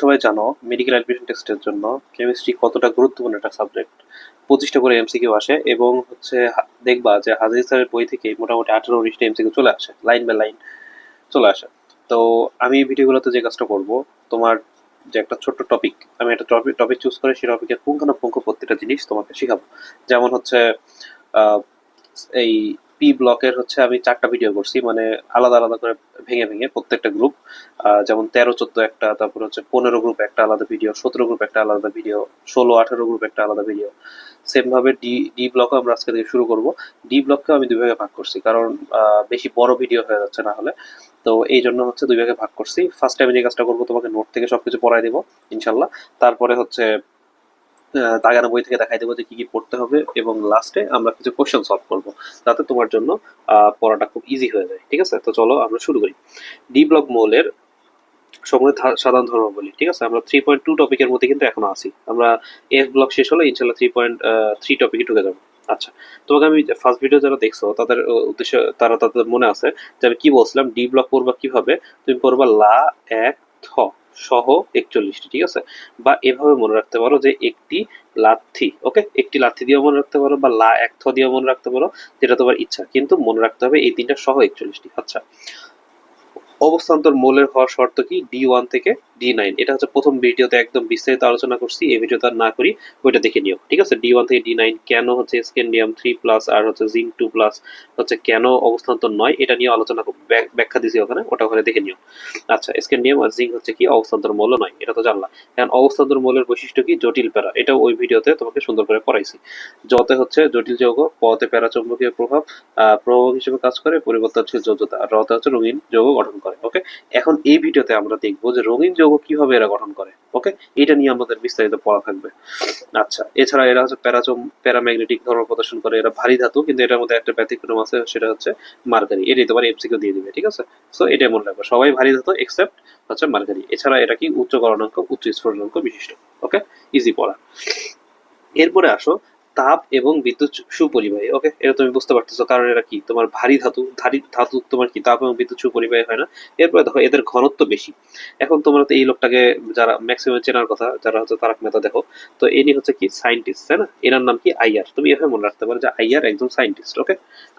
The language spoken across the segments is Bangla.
সবাই জানো মেডিকেল অ্যাডমিশন টেস্টের জন্য কেমিস্ট্রি কতটা গুরুত্বপূর্ণ একটা সাবজেক্ট পঁচিশটা করে এমসিকিউ আসে এবং হচ্ছে দেখবা যে হাজির স্যারের বই থেকে মোটামুটি আঠারো উনিশটা এমসিকিউ চলে আসে লাইন বাই লাইন চলে আসে। তো আমি ভিডিওগুলোতে যে কাজটা করব, তোমার যে একটা ছোট্ট টপিক আমি একটা টপিক টপিক চুজ করে সেই টপিকের পুঙ্খানুপুঙ্খ প্রত্যেকটা জিনিস তোমাকে শেখাবো। যেমন হচ্ছে এই পি ব্লকের হচ্ছে আমি চারটা ভিডিও করছি মানে আলাদা আলাদা করে ভেঙে ভেঙে প্রত্যেকটা গ্রুপ যেমন তেরো, চোদ্দ একটা, তারপর হচ্ছে পনেরো গ্রুপ একটা আলাদা ভিডিও সতেরো গ্রুপ একটা আলাদা ভিডিও ষোলো, আঠেরো গ্রুপ একটা আলাদা ভিডিও সেম ভাবে ডি ডি ব্লকও আমরা আজকে থেকে শুরু করব। ডি ব্লককে আমি দুই ভাগে ভাগ করছি, কারণ বেশি বড় ভিডিও হয়ে যাচ্ছে না হলে। তো এই জন্য হচ্ছে দুই ভাগে ভাগ করছি। ফার্স্ট টাইম যে কাজটা করব, তোমাকে নোট থেকে সবকিছু পড়াই দেবো, ইনশাল্লাহ। তারপরে হচ্ছে দাগানো বই থেকে দেখাই দেবো যে কি কি পড়তে হবে এবং লাস্টে আমরা কিছু কোশ্চেন সলভ করব। যাতে তোমার জন্য পড়াটা খুব ইজি হয়ে যায়, ঠিক আছে? তো চলো আমরা শুরু করি। ডি ব্লক মৌলের সময় সাধারণ ধর্মাবলী, ঠিক আছে? আমরা থ্রি পয়েন্ট টু টপিকের মধ্যে কিন্তু এখনও আছি। আমরা এফ ব্লক শেষ হলে ইনশাল্লাহ থ্রি পয়েন্ট থ্রি টপিকে ঢুকে যাব আচ্ছা তোমাকে আমি ফার্স্ট ভিডিও যারা দেখছ, তাদের উদ্দেশ্য, তারা তাদের মনে আছে যে আমি কি বলছিলাম? ডি ব্লক পড়বা কীভাবে? তুমি পড়বা লা, এক, থ। সহ একচল্লিশটি, ঠিক আছে? বা এভাবে মনে রাখতে পারো যে একটি লাথি, ওকে? একটি লাথি দিয়েও মনে রাখতে পারো বা লা, এক থ দিয়েও মনে রাখতে পারো যেটা তোমার ইচ্ছা। কিন্তু মনে রাখতে হবে এই তিনটা সহ একচল্লিশটি। আচ্ছা। অবস্থান্তর মৌলের হওয়ার শর্ত কি? ডি ওয়ান থেকে ডি নাইন এটা হচ্ছে প্রথম ভিডিওতে একদম বিস্তারিত আলোচনা করছি এই ভিডিওতে না করি ওইটা দেখে নিও। ঠিক আছে? ডি ওয়ান থেকে ডি নাইন কেন হচ্ছে স্কেন্ডিয়াম থ্রি প্লাস আর হচ্ছে জিঙ্ক টু প্লাস হচ্ছে কেন অবস্থান্তর নয় এটা নিয়ে আলোচনা ব্যাখ্যা দিছি ওখানে ওটা ওখানে দেখে নিও। আচ্ছা স্কেন্ডিয়াম আর জিঙ্ক হচ্ছে কি? অবস্থান্তর মৌল নয় এটা তো জানলা কারণ অবস্থান্তর মৌলের বৈশিষ্ট্য কি? জটিল প্যারা। এটা ওই ভিডিওতে তোমাকে সুন্দর করে পড়াইছি। যতে হচ্ছে জটিল যৌগ পতে প্যারা চৌম্বকীয় প্রভাব আহ, প্রভাবক হিসেবে কাজ করে পরিবর্তনশীল যোগ্যতা রতে হচ্ছে রঙিন যৌগ গঠন করে। ওকে এখন এই ভিডিওতে আমরা দেখব যে রঙিন যৌগ কীভাবে এরা গঠন করে ওকে এটা নিয়ে আমাদের বিস্তারিত পড়া থাকবে। আচ্ছা এছাড়া এরা হচ্ছে প্যারাচম, প্যারাম্যাগনেটিক ধর্ম প্রদর্শন করে, এরা ভারী ধাতু, কিন্তু এটার মধ্যে একটা ব্যতিক্রম আছে, সেটা হচ্ছে এটাই তোমার দিয়ে দিবে, ঠিক আছে? সো এটাই মনে রাখবে সবাই ভারী ধাতু এক্সেপ্ট হচ্ছে মার্কারি। এছাড়া এটা কি? উচ্চ গলনাঙ্ক, উচ্চ বিশিষ্ট ওকে ইজি পড়া। এরপরে আসো তাপ এবং বিদ্যুৎ সুপরিবাহী ওকে এটা তুমি বুঝতে পারতেছো, কারণ এরা কি? তোমার ভারী ধাতু ভারী ধাতু তোমার কি? তাপ এবং বিদ্যুৎ সুপরিবাহী হয় না। এরপরে দেখো, এদের ঘনত্ব বেশি। এখন তোমরা তো এই লোকটাকে যারা ম্যাক্সিমাম চেনার কথা, যারা হচ্ছে তারক মেহতা, দেখো, তো ইনি হচ্ছে কি? সায়েন্টিস্ট তাই না? এনার নাম কি? আইয়ার তুমি এভাবে মনে রাখতে পারো যে আইয়ার একজন সায়েন্টিস্ট ওকে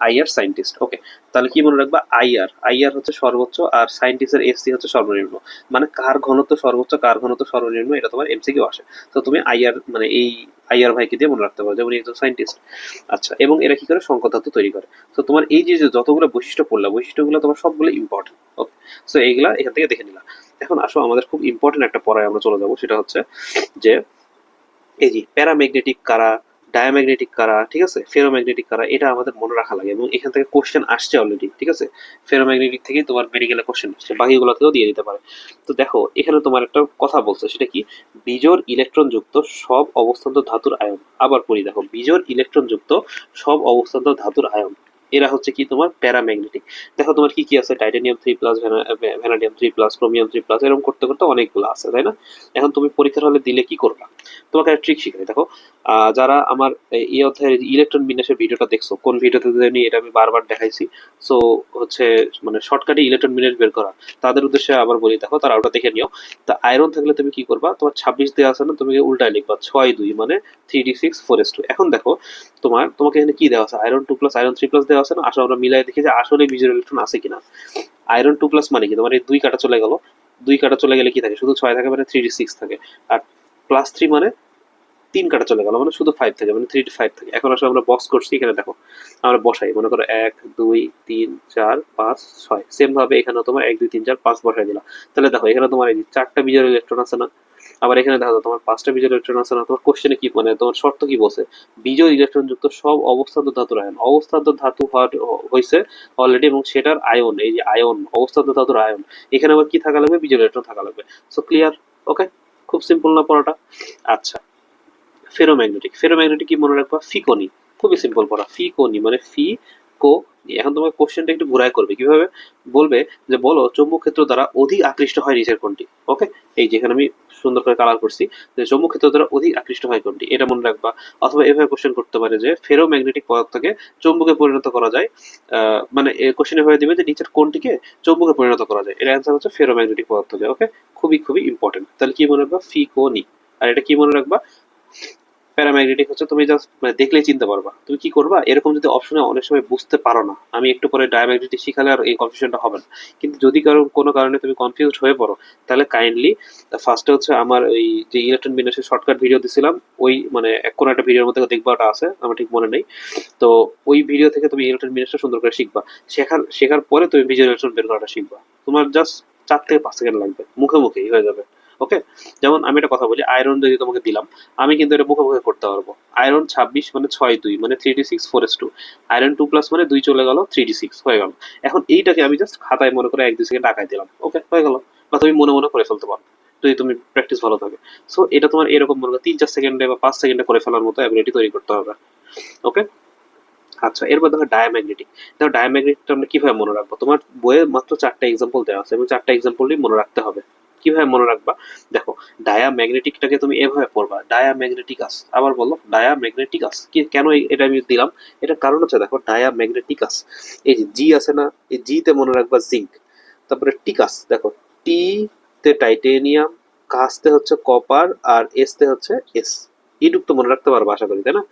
আইয়ার সায়েন্টিস্ট ওকে তাহলে কি মনে রাখবা? আইয়ার আইয়ার হচ্ছে সর্বোচ্চ আর সায়েন্টিস্টের এসসি হচ্ছে সর্বনিম্ন। মানে কার ঘনত্ব সর্বোচ্চ, কার ঘনত্ব সর্বনিম্ন, এটা তোমার এমসিকিউ আসে। তো তুমি আইয়ার মানে এই আইয়ার ভাইকে দিয়ে মনে রাখতে পারো যেমন একজন সায়েন্টিস্ট আচ্ছা এবং এরা কি করে? ধাতু তৈরি করে। তো তোমার এই যে যতগুলো বৈশিষ্ট্য পড়লা, বৈশিষ্ট্যগুলো তোমার সবগুলো ইম্পর্টেন্ট ওকে সো এইগুলা এখান থেকে দেখে নিলাম এখন আসো, আমাদের খুব ইম্পর্টেন্ট একটা পড়ায় আমরা চলে যাব। সেটা হচ্ছে যে, এই যে প্যারাম্যাগনেটিক কারা ডায়াম্যাগনেটিক কারা, ঠিক আছে? ফেরোম্যাগনেটিক কারা, এটা আমাদের মনে রাখা লাগে এবং এখান থেকে কোশ্চেন আসছে অলরেডি ঠিক আছে? ফেরোম্যাগনেটিক থেকে তোমার মেডিকেলে কোশ্চেন আসছে বাকিগুলো থেকেও দিয়ে দিতে পারে। তো দেখো, এখানে তোমার একটা কথা বলছে, সেটা কি? বিজোর ইলেকট্রন যুক্ত সব অবস্থান্ত ধাতুর আয়ন। আবার পড়ি দেখো বিজোর ইলেকট্রন যুক্ত সব অবস্থান্ত ধাতুর আয়ন। এরা হচ্ছে কি তোমার প্যারাম্যাগনেটিক। দেখো তোমার কি কি আছে? Titanium three plus vanadium three plus, chromium three plus, এরকম করতে করতে অনেকগুলো আছে, তাই না? এখন তুমি পরীক্ষার হলে দিলে কি করবা? তোমাকে একটা ট্রিক শিখাই, দেখো। যারা আমার এই- অধ্যায়ের ইলেকট্রন বিন্যাসের ভিডিওটা দেখছ, কোন ভিডিওতে জানি এটা আমি বারবার দেখাইছি। সো হচ্ছে মানে শর্টকাটে ইলেকট্রন বিন্যাস বের করা। তাদের উদ্দেশ্যে আবার বলি, দেখো, তারা ওটা দেখে নিও। তা আয়রন থাকলে তুমি কি করবা? তোমার ছাব্বিশ দেওয়া আছে না, তুমি উল্টায় লিখবা, ছয় দুই মানে three D six four S two এখন দেখো, তোমার, তোমাকে এখানে কি দেওয়া আছে? Iron two plus iron three plus দেওয়া আছে না? আসলে আমরা মিলাই দেখি যে আসলে বিজোর ইলেকট্রন আছে কিনা। আয়রন টু প্লাস মানে কি? তোমার এই দুই কাটা চলে গেল। দুই কাটা চলে গেলে কি থাকে? শুধু ছয় থাকে মানে থ্রি ডি সিক্স থাকে। আর প্লাস থ্রি মানে তিন কাটা চলে গেল মানে শুধু ফাইভ থাকে মানে থ্রি টু ফাইভ থাকে। এখন আসলে আমরা বক্স করছি, এখানে দেখো, আমরা বসাই। মনে করো এক, দুই, তিন, চার, পাঁচ, ছয়। সেম ভাবে এখানে তোমার এক, দুই, তিন, চার, পাঁচ বসাই দিলাম। তাহলে দেখো, এখানে তোমার এই চারটা বিজয় ইলেকট্রন আছে না? আবার এখানে দেখো তোমার পাঁচটা বিজয় ইলেকট্রন আছে না, তোমার কোশ্চেনে কি মানে তোমার শর্ত কি বলছে? বিজয় ইলেকট্রন যুক্ত সব অবস্থান্ত ধাতুর আয়ন অবস্থান্ত ধাতু হয়েছে অলরেডি এবং সেটার আয়ন, এই যে আয়ন, অবস্থান্ত ধাতুর আয়ন। এখানে আবার কি থাকা লাগবে? বিজয় ইলেকট্রন থাকা লাগবে। সো ক্লিয়ার ওকে খুব সিম্পল না পড়াটা? আচ্ছা। ফেরোম্যাগনেটিক ফেরোম্যাগনেটিক কি মনে রাখবা? ফিকোনি। খুবই সিম্পল পড়া। ফিকোনি মানে ফি কো এখন তোমার কোশ্চেনটা একটু ঘুরায় করবে। কীভাবে? বলবে যে, বলো চৌম্বক ক্ষেত্র দ্বারা অধিক আকৃষ্ট হয় নিচের কোনটি ওকে এই যেখানে আমি সুন্দর করে কালার করছি যে চৌম্বক ক্ষেত্র দ্বারা অধিক আকৃষ্ট হয় কোনটি এটা মনে রাখবা। অথবা এভাবে কোশ্চেন করতে পারে যে ফেরো ম্যাগনেটিক পদার্থকে চৌম্বকে পরিণত করা যায় মানে কোশ্চেন এভাবে দিবে যে, নিচের কোনটিকে চৌম্বকে পরিণত করা যায়। এর অ্যান্সার হচ্ছে ফেরো ম্যাগনেটিক পদার্থকে। ওকে খুবই খুবই ইম্পর্টেন্ট তাহলে কি মনে রাখবা? ফি কো নি আর এটা কি মনে রাখবা? প্যারাম্যাগনেটিক হচ্ছে, তুমি জাস্ট মানে দেখলেই চিনতে পারবা। তুমি কি করবা? এরকম যদি অপশনে অনেক সময় বুঝতে পারো না, আমি একটু পরে ডায়াম্যাগনেটিক শিখালে আর এই কনফিউশনটা হবে না। কিন্তু যদি কারও, কোনো কারণে তুমি কনফিউজড হয়ে পড়ো, তাহলে কাইন্ডলি ফার্স্টে হচ্ছে আমার ওই যে ইলেকট্রন বিন্যাসের শর্টকাট ভিডিও দিছিলাম, ওই মানে এক কোনো একটা ভিডিওর মধ্যে দেখবা ওটা আছে, আমার ঠিক মনে নেই। তো ওই ভিডিও থেকে তুমি ইলেকট্রন বিন্যাসটা সুন্দর করে শিখবা। শেখার শেখার পরে তুমি ভিজুয়াল ইলেকট্রন বের করাটা শিখবা। তোমার জাস্ট চার থেকে পাঁচ সেকেন্ড লাগবে, মুখে মুখেই হয়ে যাবে। ওকে যেমন আমি একটা কথা বলি আয়রন যদি তোমাকে দিলাম, আমি কিন্তু এটা মুখে মুখে করতে পারব। আয়রন ছাব্বিশ মানে ছয় দুই মানে three D six four S two iron two plus মানে দুই চলে গেল থ্রি ডি সিক্স হয়ে গেল। এখন এইটাকে আমি জাস্ট খাতায় মনে করে এক দুই সেকেন্ড আঁকাই দিলাম ওকে হয়ে গেল। বা তুমি মনে মনে করে ফেলতে পারো, যদি তুমি প্র্যাকটিস ভালো থাকে। সো এটা তোমার এরকম মনে করো, তিন চার সেকেন্ডে বা পাঁচ সেকেন্ডে করে ফেলার মতো অ্যাবিলিটি তৈরি করতে হবে ওকে আচ্ছা এরপর দেখো ডায়াম্যাগনেটিক দেখো ডায়াম্যাগনেটিকটা আমরা কীভাবে মনে রাখব? তোমার বইয়ে মাত্র চারটা এক্সাম্পল দেওয়া আছে, এবং চারটা এক্সাম্পলই মনে রাখতে হবে। কীভাবে মনে রাখবা? দেখো ডায়াম্যাগনেটিকটাকে তুমি এভাবে পড়বা ডায়া ডায়াম্যাগনেটিকাস আবার বলো ডায়া ডায়াম্যাগনেটিকাস কি কেন এটা আমি দিলাম? এটার কারণ হচ্ছে দেখো ডায়া ডায়াম্যাগনেটিকাস এই যে জি আছে না, এই জি তে মনে রাখবা জিঙ্ক তারপরে টিকাস দেখো টি তে টাইটেনিয়াম কাসতে হচ্ছে কপার আর এস তে হচ্ছে এস এইটুক তো মনে রাখতে পারব, আশা করি, তাই না?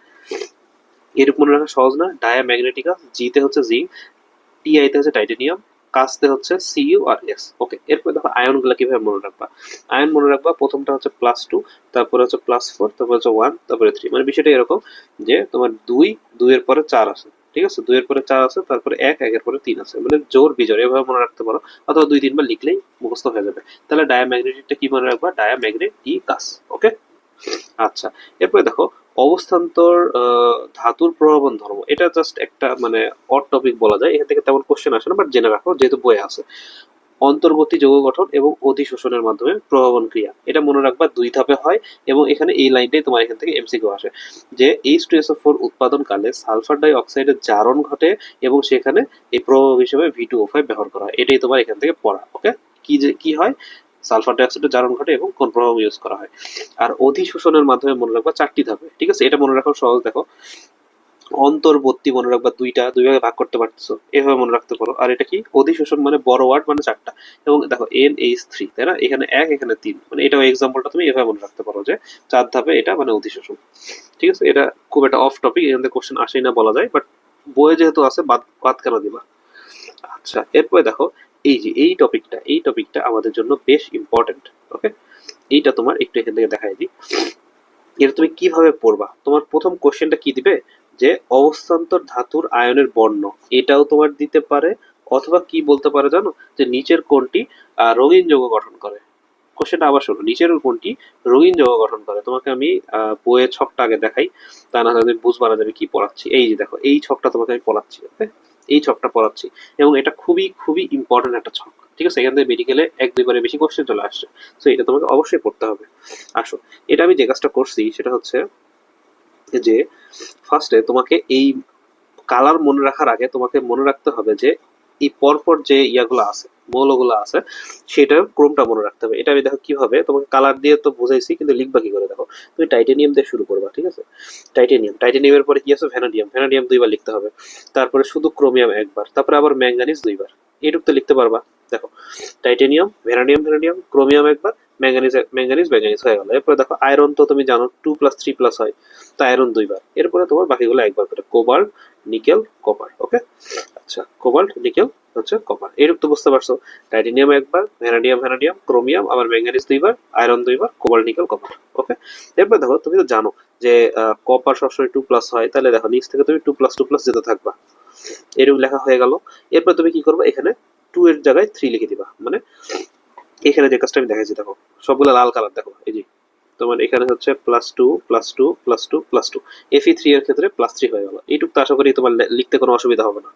এরূপ মনে রাখা সহজ না? ডায়া ডায়াম্যাগনেটিকাস জিতে হচ্ছে জিঙ্ক টি টিআইতে হচ্ছে টাইটেনিয়াম কাস্তে হচ্ছে সিইউ আর এস ওকে এরপর দেখো আয়নগুলো কীভাবে মনে রাখবা? আয়ন মনে রাখবা, প্রথমটা হচ্ছে প্লাস টু তারপরে হচ্ছে প্লাস ফোর তারপরে হচ্ছে ওয়ান তারপরে থ্রি মানে বিষয়টা এরকম যে তোমার দুই, দুইয়ের পরে চার আছে ঠিক আছে? দুইয়ের পরে চার আছে তারপরে এক, একের পরে তিন আছে মানে জোর বিজোর এভাবে মনে রাখতে পারো। অথবা দুই, তিনবার লিখলেই মুখস্থ হয়ে যাবে। তাহলে ডায়াম্যাগনেটিকটা কি মনে রাখবা? ডায়াম্যাগনেটিকাস ওকে আচ্ছা এরপরে দেখো, অবস্থান্তর ধাতুর প্রভাবন ধর্ম, এটা জাস্ট একটা মানে অড টপিক বলা যায়, এখান থেকে তেমন কোশ্চেন আসে না বাট জেনে রাখো, যেহেতু বইয়ে আছে। অন্তর্বর্তী যৌগ গঠন এবং অধিশোষণের মাধ্যমে প্রভাবন ক্রিয়া, এটা মনে রাখবা দুই ধাপে হয় এবং এখানে এই লাইনটাই তোমার এখান থেকে এমসিকিউ আসে, যে H two S O four উৎপাদনকালে sulphur ডাই অক্সাইডের জারণ ঘটে এবং সেখানে এই প্রভাব হিসেবে ভি টু ও ফাইভ ব্যবহার করা হয়, এটাই তোমার এখান থেকে পড়া ওকে কি যে, কি হয়? সালফার ডাইঅক্সাইডের জারণ ঘটে এবং কোন প্রভাব ইউজ করা হয়। আর অধিশোষণের মাধ্যমে মনে রাখবা চারটি ধাপে, ঠিক আছে? এটা মনে রাখাও সহজ, দেখো। অন্তর্বর্তী মনে রাখবা দুইটা, দুই ভাগে ভাগ করতে পারতেছো, এভাবে মনে রাখতে পারো। আর এটা কি? অধিশোষণ মানে বড় ওয়ার্ড মানে চারটা। এবং দেখো এন এইচ থ্রি তাই না? এখানে এক, এখানে তিন। মানে এটাও এক্সাম্পলটা তুমি এভাবে মনে রাখতে পারো যে চার ধাপে এটা মানে অধিশোষণ। ঠিক আছে? এটা খুব একটা অফ টপিক এখান থেকে কোশ্চেন আসেই না বলা যায় বাট বইয়ে যেহেতু আছে, বাদ বাদ কেন দিবা। আচ্ছা এরপরে দেখো এই যে এই টপিকটা এই টপিকটা আমাদের জন্য বেশ ইম্পর্টেন্ট ওকে এইটা তোমার একটু এখান থেকে দেখাই দিই। এটা তুমি কীভাবে পড়বা? তোমার প্রথম কোশ্চেনটা কি দিবে? যে অবস্থান্তর ধাতুর আয়নের বর্ণ এটাও তোমার দিতে পারে অথবা কি বলতে পারে জানো? যে নিচের কোনটি রঙিন যৌগ গঠন করে। কোশ্চেনটা আবার শোনো নিচের কোনটি রঙিন যৌগ গঠন করে। তোমাকে আমি আহ, বইয়ের ছকটা আগে দেখাই তা না তুমি বুঝবা না যে আমি কি পড়াচ্ছি। এই যে দেখো এই ছকটা তোমাকে আমি পড়াচ্ছি ওকে এই ছকটা পড়াচ্ছি। এবং এটা খুবই খুবই ইম্পর্টেন্ট একটা ছক। ঠিক আছে? এখান থেকে মেডিকেলে এক, দুইবারে বেশি কোশ্চেন চলে আসছে। সো এটা তোমাকে অবশ্যই পড়তে হবে। আসো। এটা আমি যে কাজটা করছি, সেটা হচ্ছে যে ফার্স্টে তোমাকে এই কালার মনে রাখার আগে তোমাকে মনে রাখতে হবে যে এই পরপর যে ইয়াগুলো আছে মৌলগুলো আছে, সেটা ক্রমটা মনে রাখতে হবে। এটা আমি দেখো কীভাবে, তোমাকে কালার দিয়ে তো বুঝাইছি, কিন্তু লিখবা কি করে দেখো। তুমি টাইটেনিয়াম দিয়ে শুরু করবা, ঠিক আছে? টাইটেনিয়াম টাইটেনিয়ামের পরে কি আছে? ভ্যানাডিয়াম ভ্যানাডিয়াম দুইবার লিখতে হবে। তারপরে শুধু ক্রোমিয়াম একবার, তারপরে আবার ম্যাঙ্গানিজ দুইবার। এটুক তো লিখতে পারবা, দেখো। টাইটেনিয়াম ভ্যানাডিয়াম ভ্যানাডিয়াম ক্রোমিয়াম একবার ম্যাঙ্গানিজ ম্যাঙ্গানিজ হয়ে গেল। এরপরে দেখো, আয়রন তো তুমি জানো টু প্লাস থ্রি প্লাস হয়, তো আয়রন দুইবার। এরপরে তোমার বাকিগুলো একবার করে, কোবাল্ট, নিকেল, কপার ওকে আচ্ছা কোবাল্ট, নিকেল, হচ্ছে কপার। এরূপ তো বুঝতে পারছ। টাইটেনিয়াম একবার ভ্যানাডিয়াম ভ্যানাডিয়াম ক্রোমিয়াম, আবার ম্যাঙ্গানিজ দুইবার, আয়রন দুইবার, কোবাল্ট, নিকেল, কপার ওকে এরপর দেখো, তুমি তো জানো যে কপার সবসময় টু প্লাস হয়, তাহলে দেখো নিচ থেকে তুমি টু প্লাস টু প্লাস যেতে থাকবা। এরূপ লেখা হয়ে গেল। এরপর তুমি কি করবে, এখানে টু এর জায়গায় থ্রি লিখে দিবা। মানে এখানে যে কাজটা আমি দেখাচ্ছি দেখো সবগুলো লাল কালার দেখো এই যে তোমার এখানে হচ্ছে plus two plus two plus two plus two এফি three এর ক্ষেত্রে প্লাস থ্রি হয়ে গেল। এইটুকু তো আশা করি তোমার লিখতে কোনো অসুবিধা হবে না।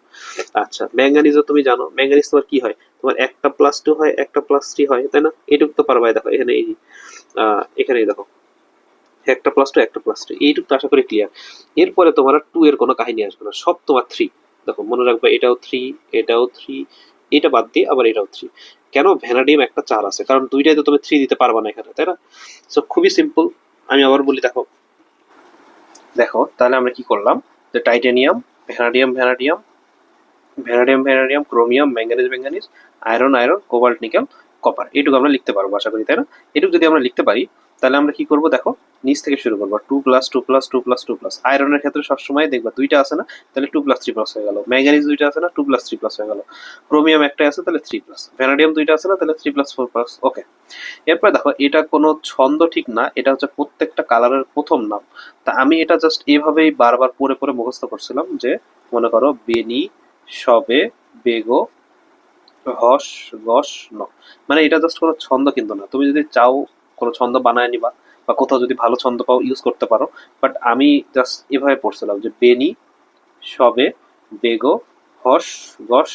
আচ্ছা ম্যাঙ্গানিজও তুমি জানো ম্যাঙ্গানিজ তোমার কি হয়? তোমার একটা প্লাস টু হয় একটা প্লাস থ্রি হয় তাই না? এইটুকু তো পারবাই দেখো এখানে এই আহ, এখানেই দেখো একটা প্লাস টু একটা প্লাস টু এইটুকু তো আশা করি ক্লিয়ার এরপরে তোমার টু এর কোনো কাহিনী আসবে না সব তোমার থ্রি দেখো মনে রাখবে এটাও থ্রি এটাও থ্রি এটা বাদ দিয়ে আবার এটাও থ্রি কেন? ভ্যানাডিয়াম একটা চার আছে, কারণ দুইটাই তো তুমি থ্রি দিতে পারবা না এখানে, তাই না? সো খুবই সিম্পল আমি আবার বলি, দেখো। দেখো, তাহলে আমরা কি করলাম? যে titanium vanadium vanadium vanadium vanadium chromium manganese manganese iron iron cobalt nickel copper এটুকু আমরা লিখতে পারব, আশা করি, তাই না? এটুকু যদি আমরা লিখতে পারি তাহলে আমরা কি করব? দেখো, নিচ থেকে শুরু করব। Two plus two plus two plus two plus আয়রনের ক্ষেত্রে সবসময় দেখবা দুইটা আছে না, তাহলে টু প্লাস থ্রি প্লাস হয়ে গেল। ম্যাঙ্গানিজ দুইটা আছে না টু প্লাস থ্রি প্লাস হয়ে গেল। ক্রোমিয়াম একটা আছে, তাহলে থ্রি প্লাস ভ্যানাডিয়াম দুইটা আছে না, তাহলে three plus four plus okay এরপরে দেখো, এটা কোনো ছন্দ ঠিক না, এটা হচ্ছে প্রত্যেকটা কালারের প্রথম নাম। তা আমি এটা জাস্ট এভাবেই বারবার পড়ে পড়ে মুখস্থ করছিলাম যে, মনে করো, বেনি, সবে, বেগো, হস, গস, ন। মানে এটা জাস্ট কোনো ছন্দ কিন্তু না। তুমি যদি চাও কোনো ছন্দ বানায় নিবা বা কোথাও যদি ভালো ছন্দ পাও ইউজ করতে পারো। বাট আমি জাস্ট এভাবে পড়ছিলাম যে বেনি, সবে, বেগো, হস, গস,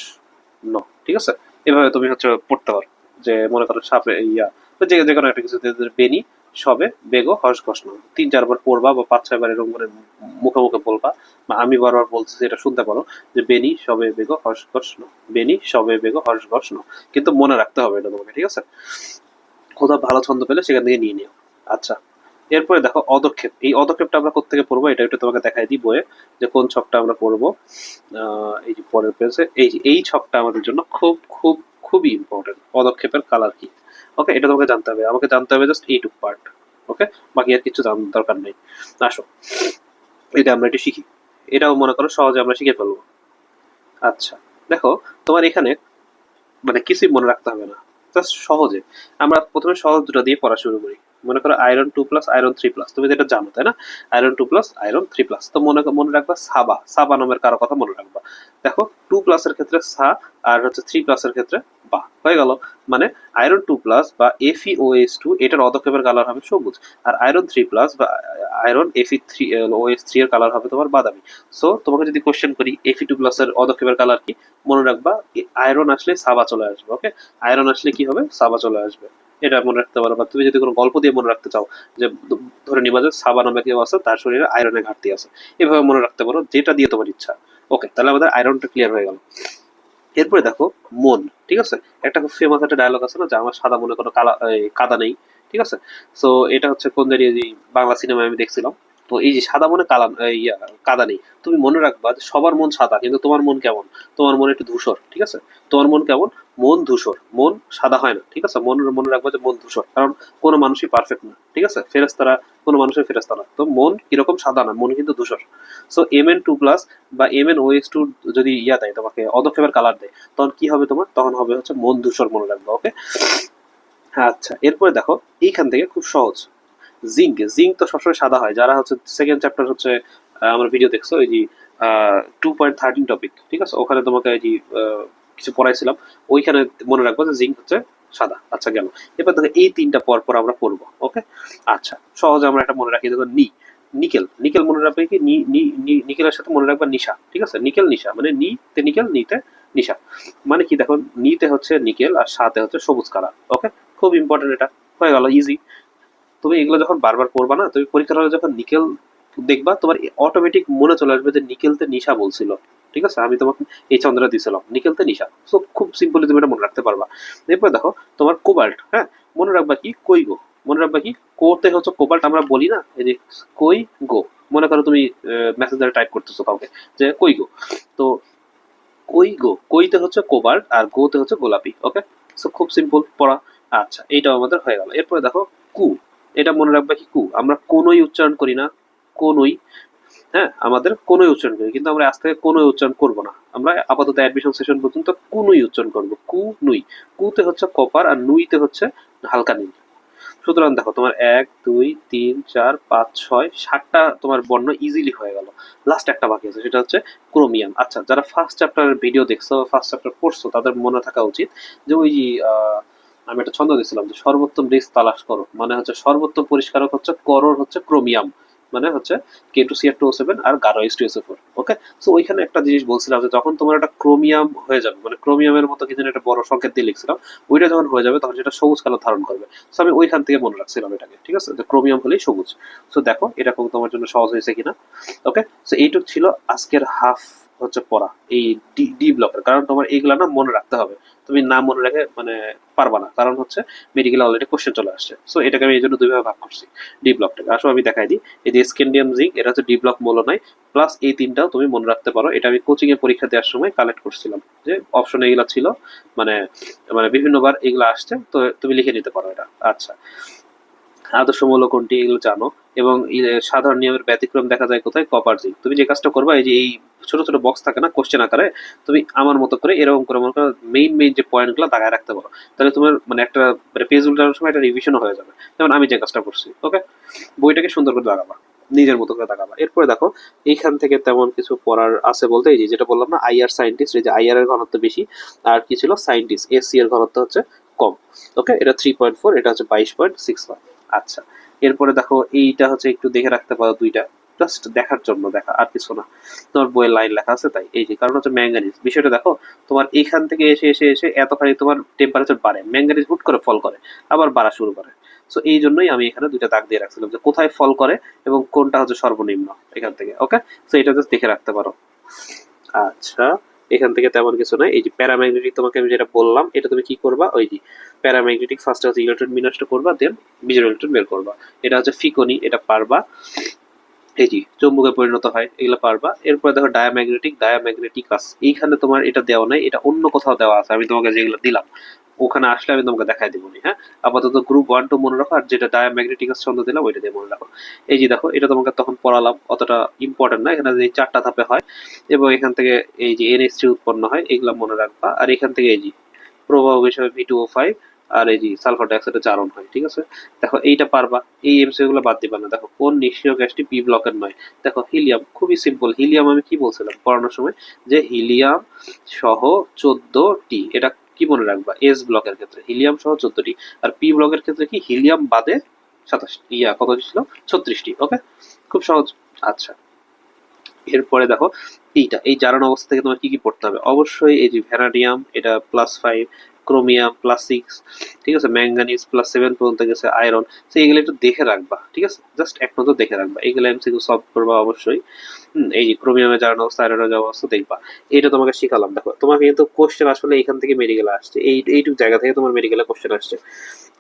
ন, ঠিক আছে? এভাবে তুমি হচ্ছে পড়তে পারো। যে মনে করো সাপে ইয়া যে যে কোনো একটা কিছু বেনি, সবে, বেগো, হস, গস, ন, তিন চারবার পড়বা বা পাঁচ ছয়বার এরকম করে মুখে মুখে বলবা। বা আমি বারবার বলছি এটা শুনতে পারো যে বেনি, সবে, বেগো, হস, গস, ন, বেনি, সবে, বেগো, হস, গস, ন। কিন্তু মনে রাখতে হবে এটা তোমাকে, ঠিক আছে? কোথাও ভালো ছন্দ পেলে সেখান থেকে নিয়ে নিও। আচ্ছা এরপরে দেখো অদক্ষেপ। এই অদক্ষেপটা আমরা কোথেকে পড়ব? এটা একটু তোমাকে দেখাই দিই বইয়ে যে কোন ছকটা আমরা পড়ব। এই যে পরের পেজে এই এই ছকটা আমাদের জন্য খুব খুব, খুবই ইম্পর্টেন্ট পদক্ষেপের কালার কি? ওকে এটা তোমাকে জানতে হবে। আমাকে জানতে হবে জাস্ট এইটুক পার্ট ওকে বাকি আর কিছু জানার দরকার নেই। আসো। এটা আমরা একটু শিখি। এটাও মনে করো সহজে আমরা শিখে ফেলব। আচ্ছা দেখো তোমার এখানে মানে কিছুই মনে রাখতে হবে না। সহজে। আমরা প্রথমে সহজ দুটো দিয়ে পড়া শুরু করি। মনে করো iron two plus iron three plus তুমি এটা জানো, তাই না? Iron two plus iron three plus তো মনে মনে রাখবা সাবা। সাবা নামের কারও কথা মনে রাখবা। দেখো টু প্লাসের ক্ষেত্রে সা আর হচ্ছে থ্রি প্লাসের ক্ষেত্রে বা। হয়ে গেল। মানে আয়রন টু প্লাস বা এফি ও এস টু এটার অদক্ষেপের কালার হবে সবুজ। আর আয়রন থ্রি প্লাস বা আয়রন এফি থ্রি ও এস থ্রি এর কালার হবে তোমার বাদামি। সো তোমাকে যদি কোশ্চেন করি এফি টু প্লাসের অদক্ষেপের কালার কি? মনে রাখবা আয়রন আসলে সাবা চলে আসবে ওকে আয়রন আসলে কি হবে? সাবা চলে আসবে। এটা মনে রাখতে পারো। বা তুমি যদি কোনো গল্প দিয়ে মনে রাখতে চাও যে, ধরে নিবা যে সাবা নামে কেউ আছে, তার শরীরে আয়রনের ঘাটতি আছে। এভাবে মনে রাখতে পারো, যেটা দিয়ে তোমার ইচ্ছা। ওকে তাহলে আমাদের আয়রনটা ক্লিয়ার হয়ে গেল। এরপরে দেখো, মন, ঠিক আছে? একটা খুব ফেমাস একটা ডায়লগ আছে না, যে আমার সাদা মনে কোনো কালা কাদা নেই, ঠিক আছে? সো এটা হচ্ছে কোন জায়গায় বাংলা সিনেমায় আমি দেখছিলাম। তো এই যে সাদা মনে কালা ইয়া, কাদা নেই। তুমি মনে রাখবা যে সবার মন সাদা কিন্তু তোমার মন কেমন? তোমার মন একটু ধূসর ঠিক আছে? তোমার মন কেমন? মন ধূসর মন সাদা হয় না ঠিক আছে? মন মনে রাখবা যে মন ধূসর কারণ কোনো মানুষই পারফেক্ট না ঠিক আছে? ফেরেস্তারা কোনো মানুষের ফেরেস্তা না। তো মন কীরকম সাদা না মন কিন্তু ধূসর। So M N two plus বা M N O S two যদি ইয়া দেয় তোমাকে অদক্ষেপের কালার দেয় তখন কি হবে তোমার? তখন হবে হচ্ছে মন ধূসর মনে রাখবা ওকে আচ্ছা এরপরে দেখো এইখান থেকে খুব সহজ। জিঙ্ক জিঙ্ক তো সবসময় সাদা হয়। যারা হচ্ছে সেকেন্ড চ্যাপ্টার হচ্ছে আমার ভিডিও দেখছ, এই যে টু পয়েন্ট থার্টিন টপিক ঠিক আছে? ওখানে তোমাকে এই যে কিছু পড়াইছিলাম। ওইখানে মনে রাখব যে জিঙ্ক হচ্ছে সাদা। আচ্ছা গেল। এবার দেখো, এই তিনটা পর পর আমরা পড়ব ওকে আচ্ছা সহজে আমরা একটা মনে রাখি দেখো নি, নিকেল। নিকেল মনে রাখবে কি? নিকেলের সাথে মনে রাখবা নিশা, ঠিক আছে? নিকেল নিশা মানে নিতে নিকেল, নিতে নিশা। মানে কি, দেখো, নিতে হচ্ছে নিকেল আর সাথে হচ্ছে সবুজ কালার ওকে খুব ইম্পর্টেন্ট এটা। হয়ে গেল ইজি তুমি এগুলো যখন বারবার পড়বা না, তুমি পরীক্ষার হলে যখন নিকেল দেখবা, তোমার অটোমেটিক মনে চলে আসবে যে নিকেলতে নিশা বলছিল। ঠিক আছে? আমি তোমাকে এই চন্দ্রা দিয়েছিলাম নিকেলতে নিশা। সো খুব সিম্পলি তুমি এটা মনে রাখতে পারবা। এরপর দেখো, তোমার কোবাল্ট হ্যাঁ? মনে রাখবা কি? কই গো? মনে রাখবা কি? কোতে হচ্ছে কোবাল্ট আমরা বলি না? এই যে কই গো? মনে করো তুমি মেসেঞ্জারে টাইপ করতেছো কাউকে যে কই গো? তো কই গো? কইতে হচ্ছে কোবাল্ট আর গোতে হচ্ছে গোলাপি ওকে সো খুব সিম্পল পড়া। আচ্ছা এইটাও আমাদের হয়ে গেল। এরপরে দেখো, কু। এটা মনে রাখবে কি কু? আমরা কোনোই উচ্চারণ করি না, কোনোই হ্যাঁ আমাদের কোনোই উচ্চারণ করি কিন্তু আমরা আজ থেকে কোনোই উচ্চারণ করব না। আমরা আপাতত অ্যাডমিশন সেশন পর্যন্ত কুনুই উচ্চারণ করব কু নুই কুতে হচ্ছে কপার আর নুইতে হচ্ছে হালকা নীল। সুতরাং দেখো, তোমার এক, দুই, তিন, চার, পাঁচ, ছয়, সাতটা তোমার বর্ণ ইজিলি হয়ে গেল। লাস্ট একটা বাকি আছে, সেটা হচ্ছে ক্রোমিয়াম আচ্ছা যারা ফার্স্ট চ্যাপ্টারের ভিডিও দেখছ ফার্স্ট চ্যাপ্টার পড়ছো, তাদের মনে থাকা উচিত যে ওই আমি একটা ছন্দ দিয়েছিলাম যে সর্বোত্তম রিস তালাশ করো। মানে হচ্ছে সর্বোত্তম পরিষ্কারক হচ্ছে করর হচ্ছে ক্রোমিয়াম। মানে হচ্ছে K two C two seven আর Garo S two S four okay so ওইখানে একটা জিনিস বলছিলাম যে যখন তোমার একটা ক্রোমিয়াম হয়ে যাবে মানে ক্রোমিয়ামের মতো কিছু একটা বড় সংকেত দিয়ে লিখছিলাম, ওইটা যখন হয়ে যাবে তখন সেটা সবুজ কালো ধারণ করবে। সো আমি ওইখান থেকে মনে রাখছিলাম এটাকে, ঠিক আছে? যে ক্রোমিয়াম হলেই সবুজ। সো দেখো, এটা খুব তোমার জন্য সহজ হয়েছে কিনা। ওকে সো এইটুক ছিল আজকের হাফ হচ্ছে পড়া, এই ডি ব্লকের। কারণ তোমার এইগুলা না মনে রাখতে হবে। তুমি না মনে রেখে মানে পারবা না। কারণ হচ্ছে মেডিকেল অলরেডি কোশ্চেন চলে আসছে। সো এটাকে আমি এই জন্য দুইভাবে ভাগ করছি। ডি ব্লকটাকে আসো, আমি দেখাই দিই। এই যে স্কেন্ডিয়াম জিঙ্ক এটা হচ্ছে ডি ব্লক মোলোনাই। প্লাস এই তিনটাও তুমি মনে রাখতে পারো। এটা আমি কোচিং এ পরীক্ষা দেওয়ার সময় কালেক্ট করছিলাম। যে অপশন এগুলা ছিল মানে মানে বিভিন্নবার এগুলো আসছে, তো তুমি লিখে নিতে পারো এটা। আচ্ছা। আদর্শমূলক কোনটি এগুলো জানো? এবং সাধারণ নিয়মের ব্যতিক্রম দেখা যায় কোথায়? কপার জিঙ্ক তুমি যে কাজটা করবা, এই যে এই ছোট ছোট বক্স থাকে না কোশ্চেন আকারে, তুমি আমার মতো করে এরকম করে মনে করো মেইন মেইন যে পয়েন্টগুলো দাগায় রাখতে পারো। তাহলে তোমার মানে একটা মানে পেজ উল্টানোর সময় একটা রিভিশনও হয়ে যাবে। যেমন আমি যে কাজটা করছি ওকে বইটাকে সুন্দর করে দাগাবা নিজের মতো করে দাগাবা এরপরে দেখো, এইখান থেকে তেমন কিছু পড়ার আছে বলতে এই যে, যেটা বললাম না আইআর সায়েন্টিস্ট এই যে আইআর এর ঘনত্ব বেশি, আর কি ছিল সায়েন্টিস্ট এসসি এর ঘনত্ব হচ্ছে কম ওকে এটা থ্রি পয়েন্ট ফোর এটা হচ্ছে বাইশ পয়েন্ট সিক্স ওয়ান আচ্ছা। এরপরে দেখো, এইটা হচ্ছে একটু দেখে রাখতে পারো দুইটা। জাস্ট দেখার জন্য দেখা, আর কিছু না। তোমার বইয়ের লাইন লেখা আছে তাই। এই যে, কারণ হচ্ছে ম্যাঙ্গানিজ বিষয়টা দেখো, তোমার এইখান থেকে এসে এসে এসে এতখানি তোমার টেম্পারেচার বাড়ে। ম্যাঙ্গানিজ হুট করে ফল করে, আবার বাড়া শুরু করে। সো এই জন্যই আমি এখানে দুইটা দাগ দিয়ে রাখছিলাম যে, কোথায় ফল করে এবং কোনটা হচ্ছে সর্বনিম্ন এখান থেকে ওকে সো এটা জাস্ট দেখে রাখতে পারো। আচ্ছা। এখান থেকে তেমন কিছু নয় এই যে প্যারাম্যাগনেটিক তোমাকে আমি যেটা বললাম, এটা তুমি কি করবা? ওই যে প্যারাম্যাগনেটিক ফার্স্ট হচ্ছে ইলেকট্রন বিনষ্ট করবা দেন বিজয় ইলেকট্রন বের করবা। এটা হচ্ছে ফিকনি, এটা পারবা। এই যে চুম্বকে পরিণত হয়, এগুলো পারবা। এরপরে দেখো ডায়াম্যাগনেটিক ডায়াম্যাগনেটিক ডায়াম্যাগনেটিকাস এইখানে তোমার এটা দেওয়া নাই, এটা অন্য কোথাও দেওয়া আছে, আমি তোমাকে যেগুলো দিলাম। ওখানে আসলে আমি তোমাকে দেখাই দিব হ্যাঁ? আপাতত গ্রুপ ওয়ান টু মনে রাখো, আর যেটা ডায়াম্যাগনেটিকাস ছন্দ দিলাম, ওইটা দিয়ে মনে রাখো। এই যে দেখো, এটা তোমাকে তখন পড়ালাম, অতটা ইম্পর্টেন্ট না, এখানে যে চারটা ধাপে হয়, এবং এখান থেকে এই যে এনএসটি উৎপন্ন হয়, এগুলো মনে রাখবা। আর এখান থেকে এই যে প্রভাব হিসেবে ভি টু ও ফাইভ আর এই যে সালফার ডাইঅক্সাইডের জারণ হয়, ঠিক আছে? দেখো, এইটা পারবা, এই এমসিকিউ গুলো বাদ দিবা না। দেখো, কোন নিষ্ক্রিয় গ্যাসটি পি ব্লকের নয়। দেখো হিলিয়াম খুবই সিম্পল হিলিয়াম আমি কি বলছিলাম পড়ানোর সময়? যে হিলিয়াম সহ চোদ্দ টি এটা কি মনে রাখবা? এস ব্লকের ক্ষেত্রে হিলিয়াম সহ চোদ্দটি, আর পি ব্লকের ক্ষেত্রে কি? হিলিয়াম বাদে সাতাশ ইয়া, কত ছিল ছত্রিশটি ওকে খুব সহজ। আচ্ছা। এরপরে দেখো, এইটা, এই জারণ অবস্থা থেকে তোমার কি কি পড়তে হবে? অবশ্যই এই যে ভ্যানাডিয়াম এটা plus five chromium plus six ঠিক আছে ম্যাঙ্গানিজ প্লাস সেভেন পর্যন্ত গেছে আয়রন তো এগুলো একটু দেখে রাখবা, ঠিক আছে জাস্ট এক নজর দেখে রাখবা, এগুলো এমসিকিউ সলভ করবা অবশ্যই এই যে ক্রোমিয়ামের জারণ অবস্থা আয়রনের জারণ অবস্থা, দেখবা, এটা তোমাকে শিখালাম, দেখো, তোমাকে কিন্তু কোশ্চেন আসলে এখান থেকে মেডিকেলে আসছে, এই, এইটুকু জায়গা থেকে তোমার মেডিকেলে কোশ্চেন আসছে,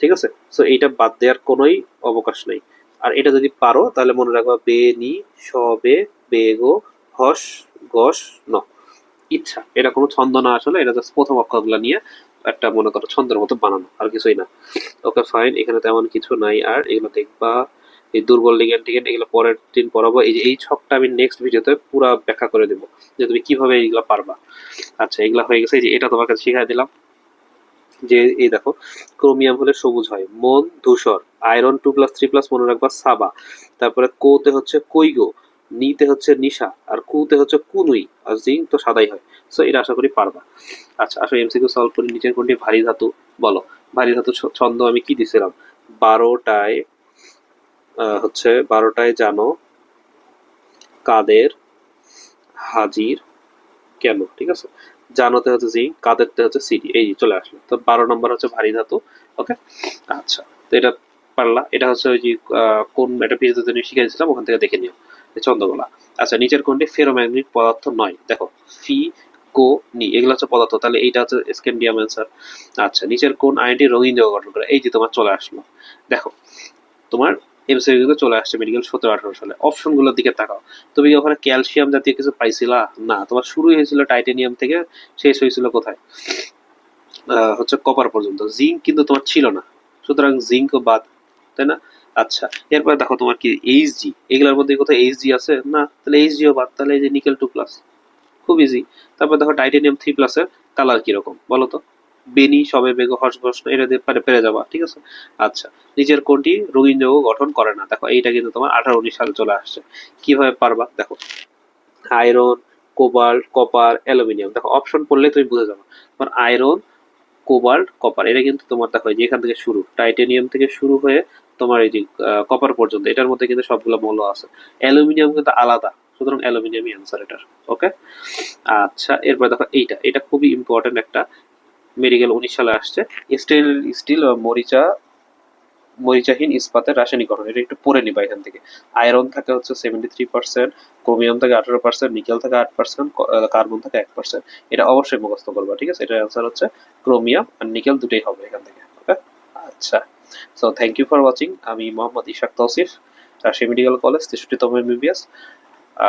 ঠিক আছে সো এইটা বাদ দেওয়ার কোনোই অবকাশ নেই, আর এটা যদি পারো, তাহলে মনে রাখবা, বে, নি সবে বেগো হস, গস, ন, ইচ্ছা, এটা কোনো ছন্দ না আসলে, এটা জাস্ট প্রথম অক্ষরগুলো নিয়ে একটা মনে করো ছন্দের মতো বানানো, আর কিছুই না। ওকে ফাইন এখানে তেমন কিছু নাই। আর এগুলো দেখবা, এই দুর্বল লিগেন্ড টিগেন্ড এগুলো পরের দিন পড়াবো। এই যে এই ছকটা আমি নেক্সট ভিডিওতে পুরো ব্যাখ্যা করে দেবো, যে তুমি কীভাবে এইগুলো পারবা। আচ্ছা এগুলো হয়ে গেছে। যে এটা তোমার কাছে শিখাই দিলাম। যে এই দেখো ক্রোমিয়াম হলে সবুজ হয়, মন ধূসর iron two plus three plus মনে রাখবা, সাবা। তারপরে কোতে হচ্ছে কৈগো। নিতে হচ্ছে নিশা আর কুতে হচ্ছে কুনুই আর জিঙ্ক তো সাদাই হয়। সো এটা আশা করি পারবা। আচ্ছা আসলে এমসিকিউ সলভ করি। নিচের কোনটি? ভারী ধাতু। বলো, ভারী ধাতু ছন্দ আমি কি দিছিলাম? বারোটায় হচ্ছে বারোটায় জানো কাদের হাজির কেন? ঠিক আছে? জানোতে হচ্ছে জিঙ্ক কাদেরতে হচ্ছে সিডি। এই চলে আসলো। তো বারো নম্বর হচ্ছে ভারী ধাতু, ওকে? আচ্ছা তো এটা পারলা। এটা হচ্ছে ওই যে কোন একটা ভিডিওতে তুমি শিখেছিলাম ওখান থেকে দেখে নিও। এই চন্দ্রগোলা আচ্ছা নিচের কোনটি ফেরোম্যাগনেটিক পদার্থ নয়। দেখো, ফি, কো, নি, এগুলো হচ্ছে পদার্থ। তাহলে এইটা হচ্ছে স্ক্যান্ডিয়াম অ্যান্সার। আচ্ছা নিচের কোন আয়নটি রঙিন যৌগ গঠন করে। এই যে তোমার চলে আসলো। দেখো, তোমার এমসিকিউ চলে আসছে মেডিকেল সতেরো আঠারো সালে। অপশনগুলোর দিকে তাকাও। তুমি কি ওখানে ক্যালসিয়াম জাতীয় কিছু পাইছিলা? না, তোমার শুরু হয়েছিল টাইটেনিয়াম থেকে, শেষ হয়েছিল কোথায়? হচ্ছে কপার পর্যন্ত। জিঙ্ক কিন্তু তোমার ছিল না। সুতরাং জিঙ্কও বাদ, তাই না? আচ্ছা এরপরে দেখো তোমার কি এইচ জি এগুলোর মধ্যে কোথায় এইচ জি আছে? না, তাহলে এইচ জিও বাদ, তাহলে এই যে নিকেল টু প্লাস খুব ইজি তারপর দেখো টাইটেনিয়াম থ্রি প্লাসের কালার কীরকম, বলো তো? বেনি সবে বেগ, হর্ষ ঘর্ষ এটা দিয়ে পারে, পেরে যাবা, ঠিক আছে? আচ্ছা নিচের কোনটি রঙিন যৌগ গঠন করে না। দেখো, এইটা কিন্তু তোমার আঠারো উনিশ সালে চলে আসছে। কীভাবে পারবা? দেখো আয়রন কোবাল্ট কপার অ্যালুমিনিয়াম দেখো অপশন পড়লে তুমি বুঝে যাবে। তোমার আয়রন কোবাল্ট কপার এটা কিন্তু তোমার, দেখো, এই যে এখান থেকে শুরু টাইটেনিয়াম থেকে শুরু হয়ে তোমার এই যে কপার পর্যন্ত, এটার মধ্যে কিন্তু সবগুলো মৌল আছে। অ্যালুমিনিয়াম কিন্তু আলাদা, সুতরাং অ্যালুমিনিয়ামই অ্যান্সার এটার ওকে আচ্ছা এরপর দেখো এইটা, এটা খুবই ইম্পর্টেন্ট একটা মেডিকেল উনিশ সালে আসছে। স্টিল স্টিল মরিচা, মরিচাহীন ইস্পাতের রাসায়নিক গঠন এটা একটু পড়ে নিবা এখান থেকে। আয়রন থাকে হচ্ছে সেভেন্টি থ্রি পার্সেন্ট ক্রোমিয়াম থাকে আঠারো পার্সেন্ট নিকেল থাকে আট পার্সেন্ট কার্বন থাকে এক পার্সেন্ট এটা অবশ্যই মুখস্থ করবা, ঠিক আছে? এটার অ্যান্সার হচ্ছে ক্রোমিয়াম আর নিকেল দুটোই হবে এখান থেকে ওকে আচ্ছা। So thank you for watching আমি মোহাম্মদ ইশাক তৌসিফ রাশি মেডিকেল কলেজ তেষট্টি তেষট্টিতম এমবিবিএস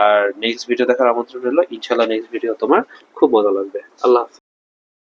আর নেক্সট ভিডিও দেখার আমন্ত্রণ রইল। ইনশাল্লাহ নেক্সট ভিডিও তোমার খুব মজা লাগবে। আল্লাহ